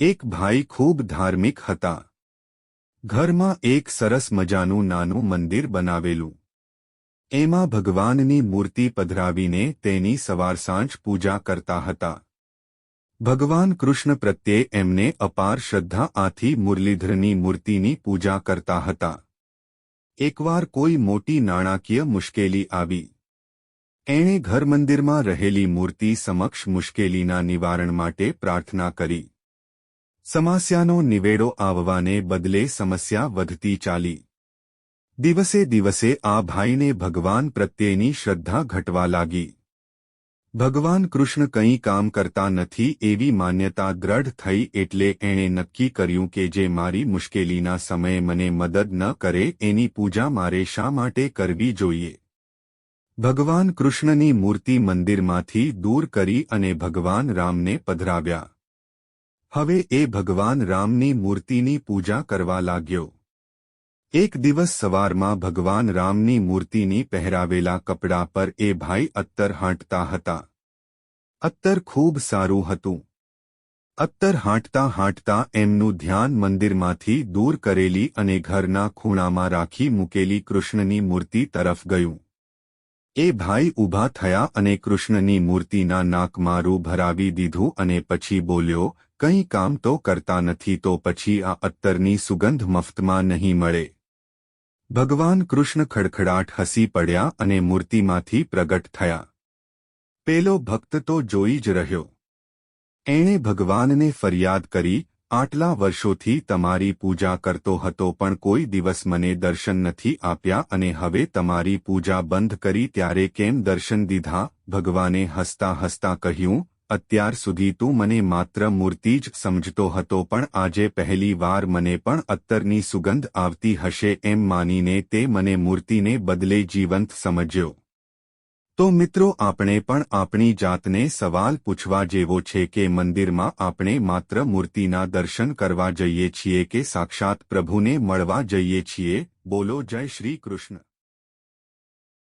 એક ભાઈ ખૂબ ધાર્મિક હતા. ઘરમાં એક સરસ મજાનું નાનું મંદિર બનાવેલું. એમાં ભગવાનની મૂર્તિ પધરાવીને તેની સવાર સાંજ પૂજા કરતા હતા. ભગવાન કૃષ્ણ પ્રત્યે એમને અપાર શ્રદ્ધા આથી મુરલીધરની મૂર્તિની પૂજા કરતા હતા. એકવાર કોઈ મોટી નાણાકીય મુશ્કેલી આવી. એણે ઘર મંદિરમાં રહેલી મૂર્તિ સમક્ષ મુશ્કેલીના નિવારણ માટે પ્રાર્થના કરી. સમસ્યાનો નિવેડો આવવાને બદલે સમસ્યા વધતી ચાલી દિવસે દિવસે આ ભાઈને ભગવાન પ્રત્યેની શ્રદ્ધા ઘટવા લાગી ભગવાન કૃષ્ણ કંઈ કામ કરતા નથી એવી માન્યતા દ્રઢ થઈ એટલે એણે નક્કી કર્યું કે જે મારી મુશ્કેલીના સમયે મને મદદ ન કરે એની પૂજા મારે શા માટે કરવી જોઈએ ભગવાન કૃષ્ણની મૂર્તિ મંદિરમાંથી દૂર કરી અને ભગવાન રામને પધરાવ્યા હવે એ ભગવાન રામની મૂર્તિની પૂજા કરવા લાગ્યો. એક દિવસ સવારમાં ભગવાન રામની મૂર્તિની પહેરાવેલા કપડા પર એ ભાઈ અત્તર હાંટતા હતા. અત્તર ખૂબ સારું હતું. અત્તર હાંટતા હાંટતા એમનું ધ્યાન મંદિરમાંથી દૂર કરેલી અને ઘરના ખૂણામાં રાખી મૂકેલી કૃષ્ણની મૂર્તિ તરફ ગયું. એ ભાઈ ઊભા થયા અને કૃષ્ણની મૂર્તિના નાકમાં રૂ ભરાવી દીધું અને પછી બોલ્યો, કંઈ કામ તો કરતા નથી તો પછી આ અત્તરની સુગંધ મફતમાં નહીં મળે. ભગવાન કૃષ્ણ ખડખડાટ હસી પડ્યા અને મૂર્તિમાંથી પ્રગટ થયા. પેલો ભક્ત તો જોઈ જ રહ્યો. એણે ભગવાનને ફરિયાદ કરી આટલા વર્ષોથી તમારી પૂજા કરતો હતો પણ કોઈ દિવસ મને દર્શન નથી આપ્યા અને હવે તમારી પૂજા બંધ કરી ત્યારે કેમ દર્શન દીધા? ભગવાને હસતા હસતા કહ્યું, અત્યાર સુધી તું મને માત્ર મૂર્તિ જ સમજતો હતો પણ આજે પહેલી વાર મને પણ અત્તરની સુગંધ આવતી હશે એમ માનીને તે મને મૂર્તિને બદલે જીવંત સમજ્યો. તો મિત્રો આપણે પણ આપણી જાતને સવાલ પૂછવા જેવો છે કે મંદિરમાં આપણે માત્ર મૂર્તિના દર્શન કરવા જઈએ છીએ કે સાક્ષાત પ્રભુને મળવા જઈએ છીએ? બોલો જય શ્રી કૃષ્ણ.